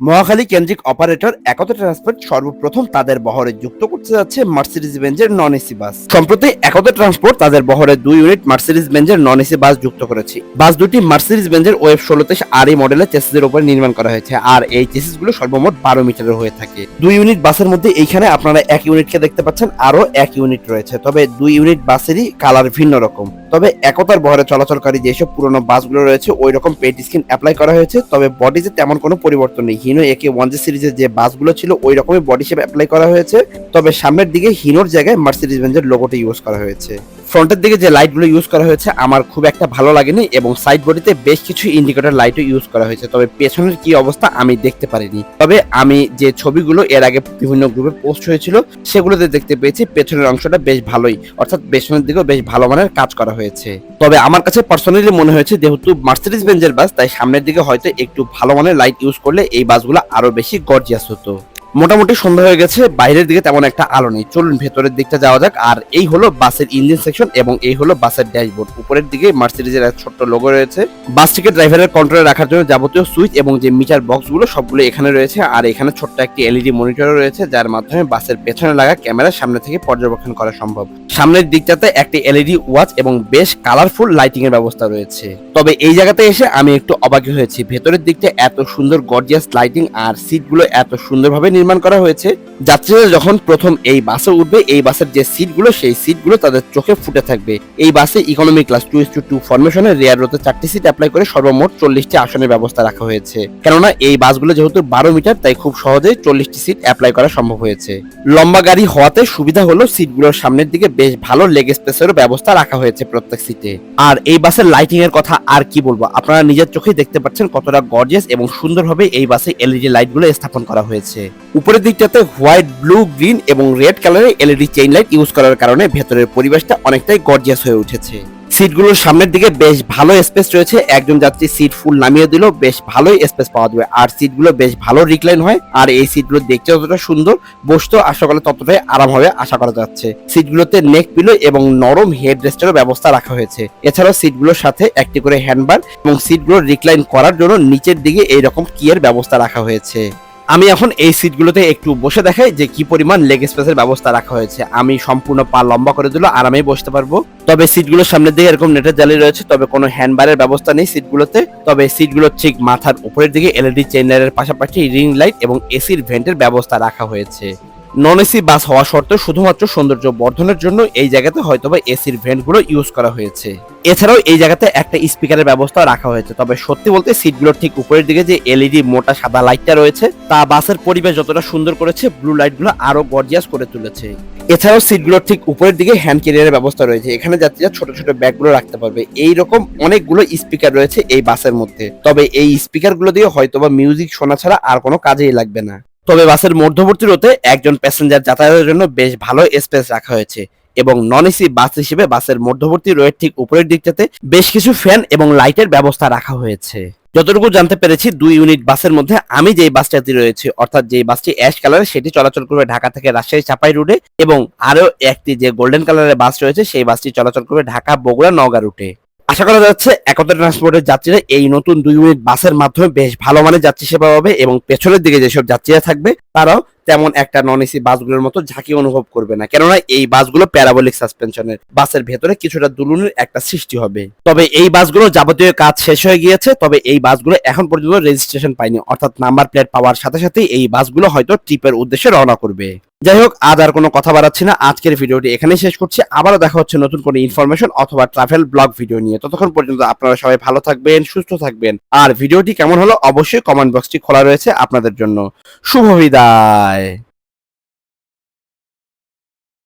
মহাখালী কেন্দ্রিক অপারেটর একতা ট্রান্সপোর্ট সর্বপ্রথম তাদের বহরে যুক্ত করতে যাচ্ছে মার্সিডিজ বেঞ্জের নন এসি বাস। সম্প্রতি একতা ট্রান্সপোর্ট তাদের বহরে দুই ইউনিট মার্সিডিজ বেঞ্জের নন এসি বাস যুক্ত করেছে। বাস দুটি মার্সিডিজ বেঞ্জের ওয়েব ষোলোতে আর এই মডেলের চেসিসের উপর নির্মাণ করা হয়েছে, আর এই চেসিসগুলো সর্বমোট বারো মিটারের হয়ে থাকে। দুই ইউনিট বাসের মধ্যে এইখানে আপনারা এক ইউনিটকে দেখতে পাচ্ছেন আরও এক ইউনিট রয়েছে, তবে দুই ইউনিট বাসেরই কালার ভিন্ন রকম। তবে একতার বহরে চলাচলকারী যেসব পুরনো বাসগুলো রয়েছে ওই রকম পেট স্কিন অ্যাপ্লাই করা হয়েছে। তবে বডিতে তেমন কোনো পরিবর্তন নেই। হিনো একে ওয়ান জি সিরিজের যে বাসগুলো ছিল ওই রকমই বডি শেপ অ্যাপ্লাই করা হয়েছে। তবে সামনের দিকে হিনোর জায়গায় মার্সিডিজ বেঞ্জের লোগোটি ইউজ করা হয়েছে। ফ্রন্টের দিকে যে লাইটগুলো ইউজ করা হয়েছে, আমার খুব একটা ভালো লাগেনি এবং সাইড বডিতে বেশ কিছু ইন্ডিকেটর লাইটও ইউজ করা হয়েছে। তবে পেছনের কি অবস্থা আমি দেখতে পারিনি। তবে আমি যে ছবিগুলো এর আগে বিভিন্ন গ্রুপে পোস্ট হয়েছিল, সেগুলোতে দেখতে পেয়েছি, পেছনের অংশটা বেশ ভালোই, অর্থাৎ পেছনের দিকেও বেশ ভালো মানের কাজ করা হয়েছে। তবে আমার কাছে পার্সোনালি মনে হয়েছে, যেহেতু মার্সিডিজ বেঞ্জের বাস তাই সামনের দিকে হয়তো একটু ভালো মানের লাইট ইউজ করলে এই বাসগুলো আরও বেশি গর্জিয়াস হতো। মোটামুটি সন্ধ্যা হয়ে গেছে, বাইরের দিকে তেমন একটা আলো নেই। চলুন ভেতরের দিকটা যাওয়া যাক। আর এই হলো বাসের ইঞ্জিন সেকশন এবং এই হলো বাসের ড্যাশবোর্ড। উপরের দিকে মার্সিডিজের এক ছোট্ট লোগো রয়েছে। বাসটিকে ড্রাইভারের কন্ট্রোলে রাখার জন্য যাবতীয় সুইচ এবং যে মিটার বক্সগুলো সবগুলো এখানে রয়েছে। আর এখানে ছোট্ট একটি এলইডি মনিটরও রয়েছে, যার মাধ্যমে বাসের পেছনে লাগা ক্যামেরা সামনে থেকে পর্যবেক্ষণ করা সম্ভব। সামনের দিকটাতে একটি এলইডি ওয়াচ এবং বেশ কালারফুল লাইটিং এর ব্যবস্থা রয়েছে। তবে এই জায়গাতে এসে আমি একটু অবাক হয়েছি। ভেতরের দিকটা এত সুন্দর গর্জিয়াস লাইটিং আর সিটগুলো এত সুন্দরভাবে নির্মাণ করা হয়েছে। যাত্রীরা যখন প্রথম এই বাসে উঠবে, এই বাসের যে সিটগুলো, সেই সিটগুলো তাদের চোখে ফুটে থাকবে। এই বাসে economy class two is two two ফরমেশনে rear রোতে চারটি সিট অ্যাপ্লাই করে সর্বমোট চল্লিশটি আসনের ব্যবস্থা রাখা হয়েছে। কেননা এই বাসগুলো যেহেতু বারো মিটার, তাই খুব সহজেই চল্লিশটি সিট অ্যাপ্লাই করা সম্ভব হয়েছে। লম্বা গাড়ি হওয়াতে সুবিধা হলো সিটগুলোর সামনের দিকে বেশ ভালো লেগ স্পেসেরও ব্যবস্থা রাখা হয়েছে প্রত্যেক সিটে আর এই বাসের লাইটিং এর কথা আর কি বলব? আপনারা নিজের চোখে দেখতে পাচ্ছেন কতটা গর্জিয়াস এবং সুন্দরভাবে এই বাসে এলইডি লাইটগুলো স্থাপন করা হয়েছে। উপরের দিকটাতে হোয়াইট ব্লু গ্রিন এবং রেড কালারের এলইডি চেইন লাইট ইউজ করার কারণে ভেতরের পরিবেশটা অনেকটাই গর্জিয়াস হয়ে উঠেছে। সিটগুলোর সামনের দিকে বেশ ভালো স্পেস রয়েছে। একজন যাত্রী সিট ফুল নামিয়ে দিলেও বেশ ভালোই স্পেস পাওয়া যাবে। আর সিটগুলো বেশ ভালো রিক্লাইন হয়, আর এই সিটগুলো দেখতে যতটা সুন্দর, বসতেও আশা করলে ততটাই আরাম হবে আশা করা যাচ্ছে। সিটগুলোতে নেক পিলো এবং নরম হেড রেস্টেরও ব্যবস্থা রাখা হয়েছে। এছাড়াও সিটগুলোর সাথে একটি করে হ্যান্ডবার এবং সিটগুলো রিক্লাইন করার জন্য নিচের দিকে এইরকম কিয়ের ব্যবস্থা রাখা হয়েছে। আমি এখন এই সিটগুলোতে একটু বসে দেখাই যে কি পরিমাণ লেগ স্পেসের ব্যবস্থা রাখা হয়েছে। আমি সম্পূর্ণ পা লম্বা করে দিলো আরামেই বসতে পারব। তবে সিটগুলোর সামনের দিকে এরকম নেটের জালি রয়েছে, তবে কোনো হ্যান্ডবারের ব্যবস্থা নেই সিটগুলোতে। তবে সিটগুলো ঠিক মাথার উপরের দিকে এলইডি চেইন লাইটের পাশাপাশি রিং লাইট এবং এসির ভেন্টের ব্যবস্থা রাখা হয়েছে। নন এসি বাস হওয়া সত্ত্বেও শুধুমাত্র সৌন্দর্য বর্ধনের জন্য এই জায়গাতে হয়তোবা এসির ভেন্টগুলো ইউজ করা হয়েছে। এছাড়াও এই জায়গাতে একটা স্পিকারের ব্যবস্থা রাখা হয়েছে। তবে সত্যি বলতে সিটগুলোর ঠিক উপরের দিকে যে এলইডি মোটা সাদা লাইটটা রয়েছে, তা বাসের পরিবেশ যতটা সুন্দর করেছে, ব্লু লাইটগুলো আরও গর্জিয়াস করে তুলেছে। এছাড়াও সিটগুলোর ঠিক উপরের দিকে হ্যান্ড ক্যারিয়ারের ব্যবস্থা রয়েছে। এখানে যাত্রীরা ছোট ছোট ব্যাগগুলো রাখতে পারবে। এই রকম অনেকগুলো স্পিকার রয়েছে এই বাসের মধ্যে। তবে এই স্পিকারগুলো দিয়ে হয়তোবা মিউজিক শোনা ছাড়া আর কোনো কাজেই লাগবে না। তবে বাসের মধ্যবর্তী রোতে একজন প্যাসেঞ্জার যাতায়াতের জন্য বেশ ভালো স্পেস রাখা হয়েছে এবং নন এসি বাস হিসেবে বাসের মধ্যবর্তী রোয়ের ঠিক উপরের দিকটাতে বেশ কিছু ফ্যান এবং লাইটের ব্যবস্থা রাখা হয়েছে। যতটুকু জানতে পেরেছি, দুই ইউনিট বাসের মধ্যে আমি যেই বাসটাতে রয়েছে, অর্থাৎ যেই বাসটি অ্যাশ কালারের, সেটি চলাচল করবে ঢাকা থেকে রাজশাহী চাপাই রুটে এবং আরও একটি যে গোল্ডেন কালারের বাস রয়েছে, সেই বাসটি চলাচল করবে ঢাকা বগুড়া নওগাঁ রুটে। আশা করা যাচ্ছে একতা ট্রান্সপোর্টের যাত্রীরা এই নতুন দুই ইউনিট বাসের মাধ্যমে বেশ ভালো মানের যাত্রী সেবা পাবে এবং পেছনের দিকে যেসব যাত্রীরা থাকবে, তারাও তেমন একটা নন এসি বাসগুলোর মতো ঝাঁকি অনুভব করবে না। কেননা এই বাসগুলো প্যারাবলিক সাসপেনশনের বাসের ভেতরে কিছুটা দুলুনের একটা সৃষ্টি হবে। তবে এই বাসগুলো যাবতীয় কাজ শেষ হয়ে গিয়েছে, তবে এই বাসগুলো এখন পর্যন্ত রেজিস্ট্রেশন পায়নি। অর্থাৎ নাম্বার প্লেট পাওয়ার সাথে সাথে এই বাসগুলো হয়তো ট্রিপের উদ্দেশ্যে রওনা করবে। যাই হোক আজ আর কোনো কথা বাড়াচ্ছি না। আজকের ভিডিওটি এখানে শেষ করছি। আবারও দেখা হচ্ছে নতুন কোনো ইনফরমেশন অথবা ট্রাভেল ব্লগ ভিডিও নিয়ে। ততক্ষণ পর্যন্ত আপনারা সবাই ভালো থাকবেন, সুস্থ থাকবেন। আর ভিডিওটি কেমন হলো অবশ্যই কমেন্ট বক্সটি খোলা রয়েছে আপনাদের জন্য। শুভ বিদায়।